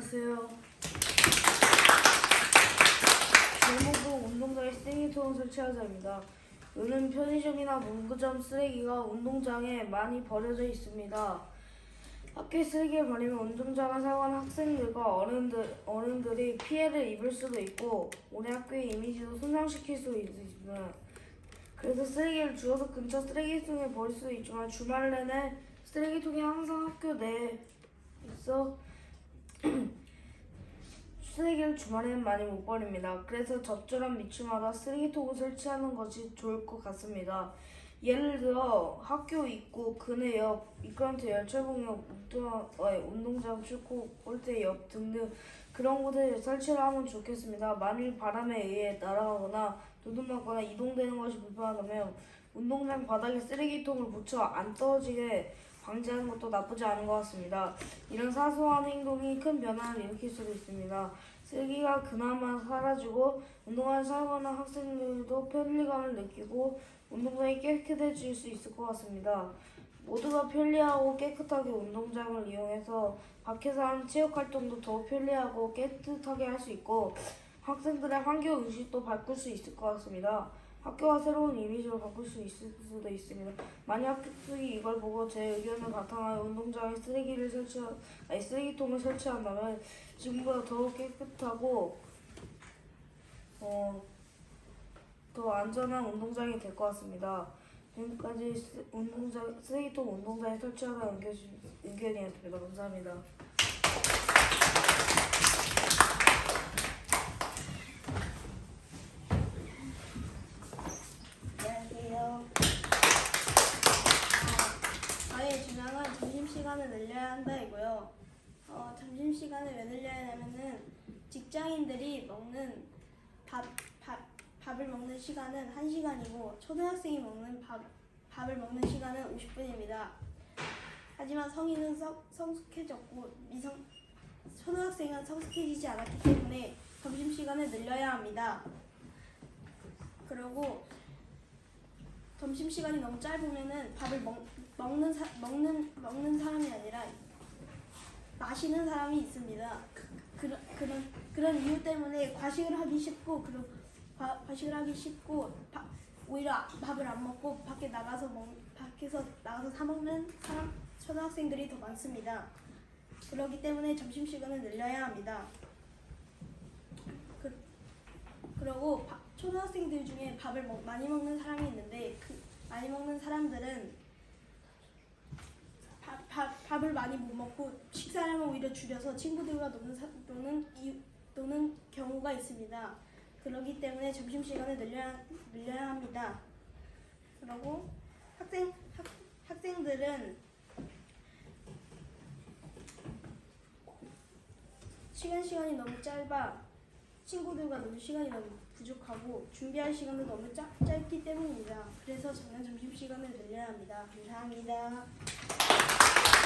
안녕하세요. 제목은 운동장에 쓰레기통을 설치하자입니다. 요즘 편의점이나 문구점 쓰레기가 운동장에 많이 버려져 있습니다. 학교에 쓰레기를 버리면 운동장을 사용하는 학생들과 어른들, 어른들이 피해를 입을 수도 있고 우리 학교의 이미지도 손상시킬 수 있습니다. 그래서 쓰레기를 주워서 근처 쓰레기통에 버릴 수도 있지만 주말 내내 쓰레기통이 항상 학교 내에 있어 쓰레기를 주말에는 많이 못 버립니다. 그래서 적절한 위치마다 쓰레기통을 설치하는 것이 좋을 것 같습니다. 예를 들어 학교 입구 근해 옆, 미끄럼틀 열차봉역, 운동장 출구 꼴대 옆 등등 그런 곳에 설치를 하면 좋겠습니다. 만일 바람에 의해 날아가거나 두둔맞거나 이동되는 것이 불편하다면 운동장 바닥에 쓰레기통을 붙여 안 떨어지게 방지하는 것도 나쁘지 않은 것 같습니다. 이런 사소한 행동이 큰 변화를 일으킬 수도 있습니다. 쓰레기가 그나마 사라지고 운동화를 사용하는 학생들도 편리감을 느끼고 운동장이 깨끗해질 수 있을 것 같습니다. 모두가 편리하고 깨끗하게 운동장을 이용해서 밖에서 하는 체육 활동도 더 편리하고 깨끗하게 할 수 있고 학생들의 환경 의식도 바꿀 수 있을 것 같습니다. 학교가 새로운 이미지로 바꿀 수 있을 수도 있습니다. 만약 학생이 이걸 보고 제 의견을 바탕하여 운동장에 쓰레기를 설치, 아니 쓰레기통을 설치한다면 지금보다 더욱 깨끗하고 어, 더 안전한 운동장이 될 것 같습니다. 지금까지 쓰- 운동장 쓰레기통 운동장에 설치하다 의견, 의견이었습니다. 감사합니다. 안녕하세요. 어, 저의 주장은 점심시간을 늘려야 한다이고요. 어, 점심시간을 왜 늘려야 하냐면은 직장인들이 먹는 밥, 밥, 밥을 먹는 시간은 1시간이고 초등학생이 먹는 밥, 밥을 먹는 시간은 50분입니다. 하지만 성인은 성, 성숙해졌고 미성, 초등학생은 성숙해지지 않았기 때문에 점심시간을 늘려야 합니다. 그리고 점심 시간이 너무 짧으면은 밥을 먹, 먹는 사, 먹는 먹는 사람이 아니라 마시는 사람이 있습니다. 그, 그런 그런 그런 이유 때문에 과식을 하기 쉽고 과, 과식을 하기 쉽고 바, 오히려 밥을 안 먹고 밖에 나가서 먹 밖에서 나가서 사 먹는 사람 초등학생들이 더 많습니다. 그렇기 때문에 점심 시간을 늘려야 합니다. 그, 그리고 바- 초등학생들 중에 밥을 먹- 많이 먹는 사람이 있는데 그 많이 먹는 사람들은 밥을 많이 못 먹고 식사량을 오히려 줄여서 친구들과 노는, 사, 노는, 이, 노는 경우가 있습니다. 그렇기 때문에 점심 시간을 늘려야, 늘려야 합니다. 그리고 학생 학, 학생들은 시간 시간이 너무 짧아 친구들과 노는 시간이 너무 부족하고 준비할 시간도 너무 짧, 짧기 때문입니다. 그래서 저는 점심 시간을 늘려야 합니다. 감사합니다.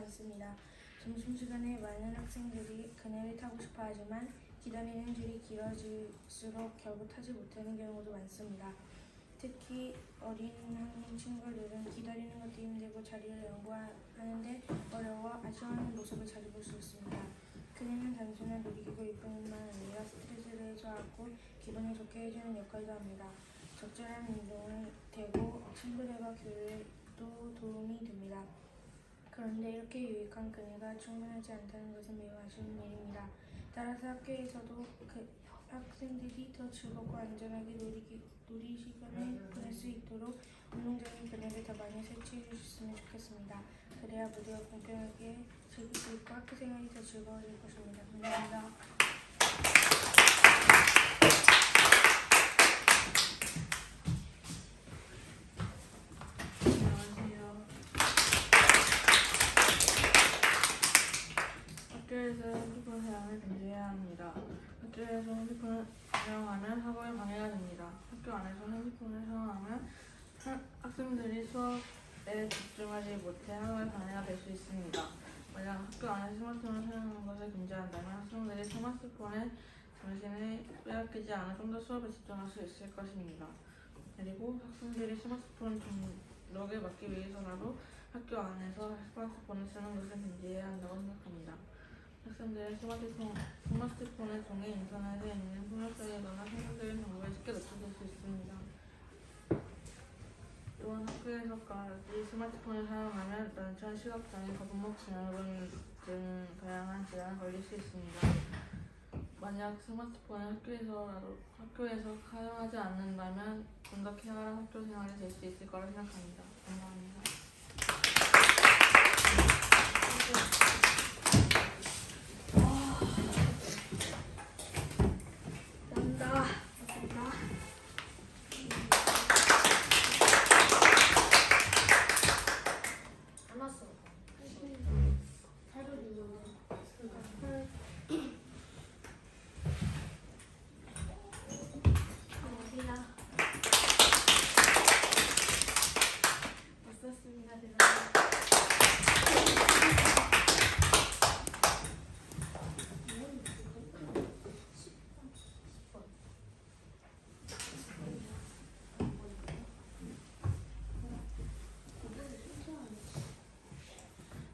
많습니다. 점심시간에 많은 학생들이 그네를 타고 싶어 하지만 기다리는 줄이 길어질수록 결국 타지 못하는 경우도 많습니다. 특히 어린 학년 친구들은 기다리는 것도 힘들고 자리를 연구하는데 어려워 아쉬워하는 모습을 자주 볼 수 있습니다. 그네는 단순한 놀이기구 일 뿐만 아니라 스트레스를 해소하고 기분을 좋게 해주는 역할도 합니다. 적절한 운동을 되고 친구들과 교류도 도움이 됩니다. 그런데 이렇게 유익한 그네가 충분하지 않다는 것은 매우 아쉬운 일입니다. 따라서 학교에서도 그 학생들이 더 즐겁고 안전하게 놀이기, 놀이 시간을 보낼 수 있도록 운동장에 그네를 더 많이 설치해 주셨으면 좋겠습니다. 그래야 모두가 공평하게 즐길 수 있고 학교 생활이 더 즐거워질 것입니다. 감사합니다. 안녕하세요. 학교에서 핸드폰 사용을 금지해야 합니다. 학교에서 핸드폰을 사용하면 학업에 방해가 됩니다. 학교 안에서 핸드폰을 사용하면 학- 학생들이 수업에 집중하지 못해 학업에 방해가 될 수 있습니다. 만약 학교 안에 스마트폰을 사용하는 것을 금지한다면 학생들이 스마트폰에 정신을 빼앗기지 않아 좀 더 수업에 집중할 수 있을 것입니다. 그리고 학생들이 스마트폰 중독에 막기 위해서라도 학교 안에서 스마트폰을 쓰는 것을 금지해야 한다고 생각합니다. 학생들의 스마트폰, 스마트폰을 통해 인터넷에 있는 폭력적이거나 생산적인 정보에 쉽게 노출될 수 있습니다. 학교에서까지 스마트폰을 사용하면 난처한 시각장애, 거북목 증후군 등 다양한 질환에 걸릴 수 있습니다. 만약 스마트폰을 학교에서라도 학교에서 사용하지 않는다면 좀더 쾌활한 학교 생활이 될 수 있을 거라 생각합니다. 감사합니다. 감사합니다. 안 왔어. 살도 있는데. 어디야? 왔었습니다. 대단히.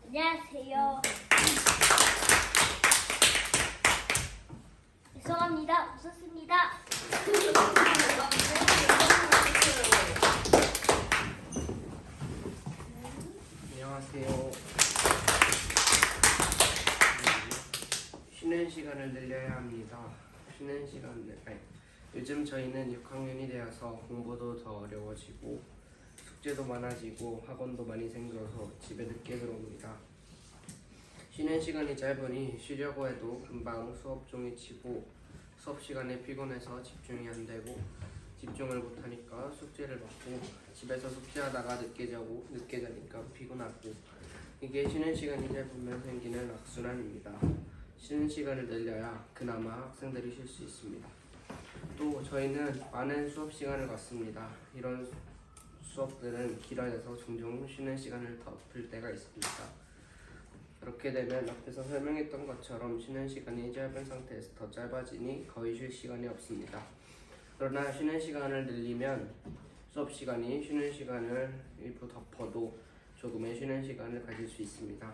안녕하세요. 죄송합니다. 웃었습니다. 안녕하세요. 쉬는 시간을 늘려야 합니다. 쉬는 시간을 아니, 요즘 저희는 6학년이 되어서 공부도 더 어려워지고 숙제도 많아지고 학원도 많이 생겨서 집에 늦게 들어옵니다. 쉬는 시간이 짧으니 쉬려고 해도 금방 수업 종이 치고 수업 시간에 피곤해서 집중이 안 되고 집중을 못하니까 숙제를 받고 집에서 숙제하다가 늦게 자고 늦게 자니까 피곤하고 이게 쉬는 시간이 짧으면 생기는 악순환입니다. 쉬는 시간을 늘려야 그나마 학생들이 쉴 수 있습니다. 또 저희는 많은 수업 시간을 갖습니다. 이런 수업들은 길어져서 종종 쉬는 시간을 덮을 때가 있습니다. 그렇게 되면 앞에서 설명했던 것처럼 쉬는 시간이 짧은 상태에서 더 짧아지니 거의 쉴 시간이 없습니다. 그러나 쉬는 시간을 늘리면 수업 시간이 쉬는 시간을 일부 덮어도 조금의 쉬는 시간을 가질 수 있습니다.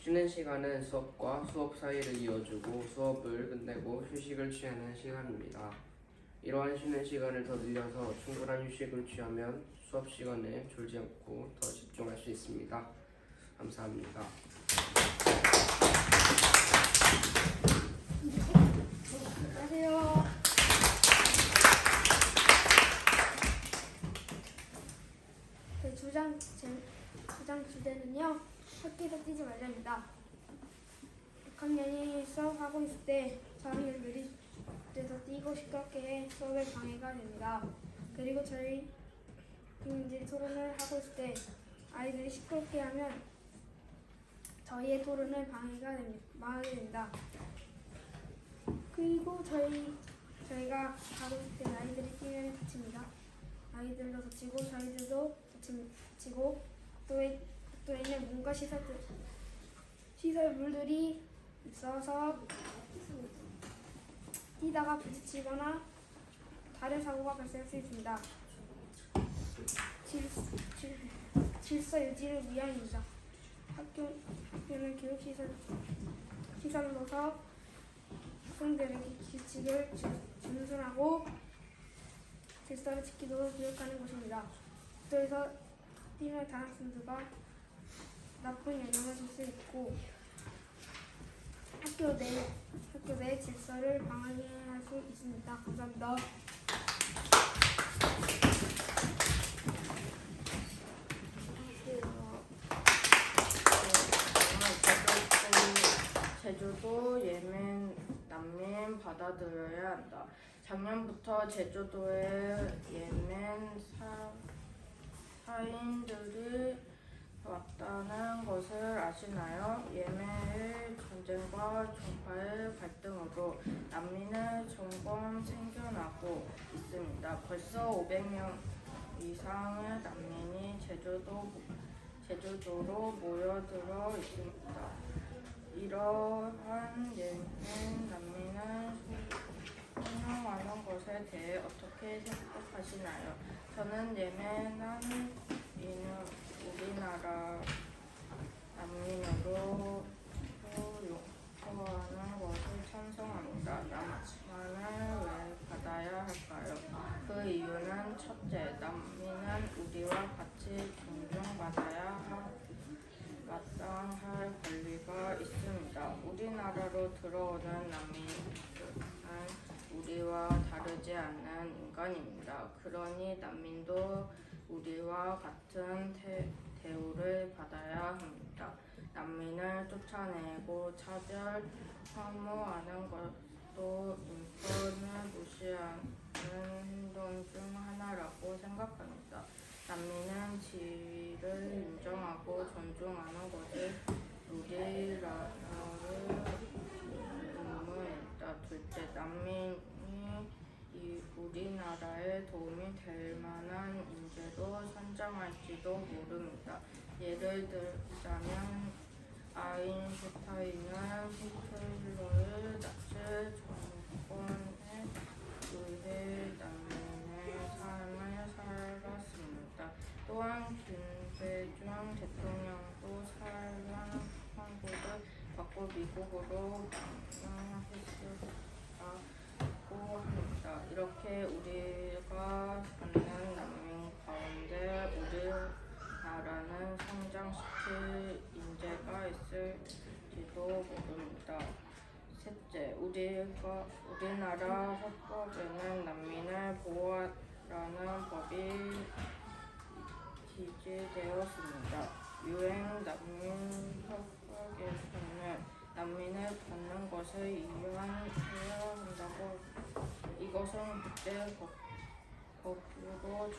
쉬는 시간은 수업과 수업 사이를 이어주고 수업을 끝내고 휴식을 취하는 시간입니다. 이러한 쉬는 시간을 더 늘려서 충분한 휴식을 취하면 수업 시간에 졸지 않고 더 집중할 수 있습니다. 감사합니다. 제 주장 주제는요. 학교에서 뛰지 말자입니다. 6학년이 수업하고 있을 때 4학년들이 그래서 뛰고 시끄럽게 해 수업에 방해가 됩니다. 그리고 저희 학생들이 토론을 하고 있을 때 아이들이 시끄럽게 하면 저희의 토론을 방해가 됩니다. 망하게 됩니다. 그리고 저희 저희가 가고 있을 때 아이들이 뛰면 다칩니다. 아이들도 다치고 저희들도 다치- 다치고 또에 또에 있는 문과 시설들 시설물들이 있어서 뛰다가 부딪히거나 다른 사고가 발생할 수 있습니다. 질, 질, 질서 유지를 위함입니다. 학교 학교는 교육 시설 시설로서 학생들에게 규칙을 준- 준수하고 질서를 지키도록 교육하는 곳입니다. 학교에서 뛰면 다른 학생들과 나쁜 영향을 줄 수 있고 학교 내 학교 내 질서를 방해할 수 있습니다. 감사합니다. 제주도, 예멘, 남민 받아들여야 한다. 작년부터 제주도에 예멘 사, 사인들이 왔다는 것을 아시나요? 예멘의 전쟁과 종파의 갈등으로 난민은 점점 생겨나고 있습니다. 벌써 500명 이상의 난민이 제주도 제주도로 모여들어 있습니다. 이러한 예멘 난민을 운영하는 것에 대해 어떻게 생각하시나요? 저는 예멘 난민을 우리나라 난민으로 용서하는 것을 찬성합니다. 남한을 왜 받아야 할까요? 그 이유는 첫째, 난민은 우리와 같이 존중받아야 하, 마땅할 권리가 있습니다. 우리나라로 들어오는 난민들은 우리와 다르지 않는 인간입니다. 그러니 난민도 우리와 같은 대, 대우를 받아야 합니다. 난민을 쫓아내고 차별, 혐오하는 것도 인권을 무시하는 행동 중 하나라고 생각합니다. 난민은 지위를 인정하고 존중하는 것이 우리나라를 의무입니다. 둘째, 난민이 이 우리나라에 도움이 될 만한 인재로 선정할지도 모릅니다. 예를 들자면 아인슈타인은 히틀러의 나치 정권 김대중 대통령도 살만 환국을 받고 미국으로 망명했었다고 합니다. 이렇게 우리가 받는 난민 가운데 우리나라는 성장시킬 인재가 있을지도 모릅니다. 셋째, 우리가 우리나라 헌법에는 난민을 보호하라는 법이 기재되었습니다. 유엔 난민 협약에서는 난민을 받는 것을 이해해야 한다고 이것은 법- 법으로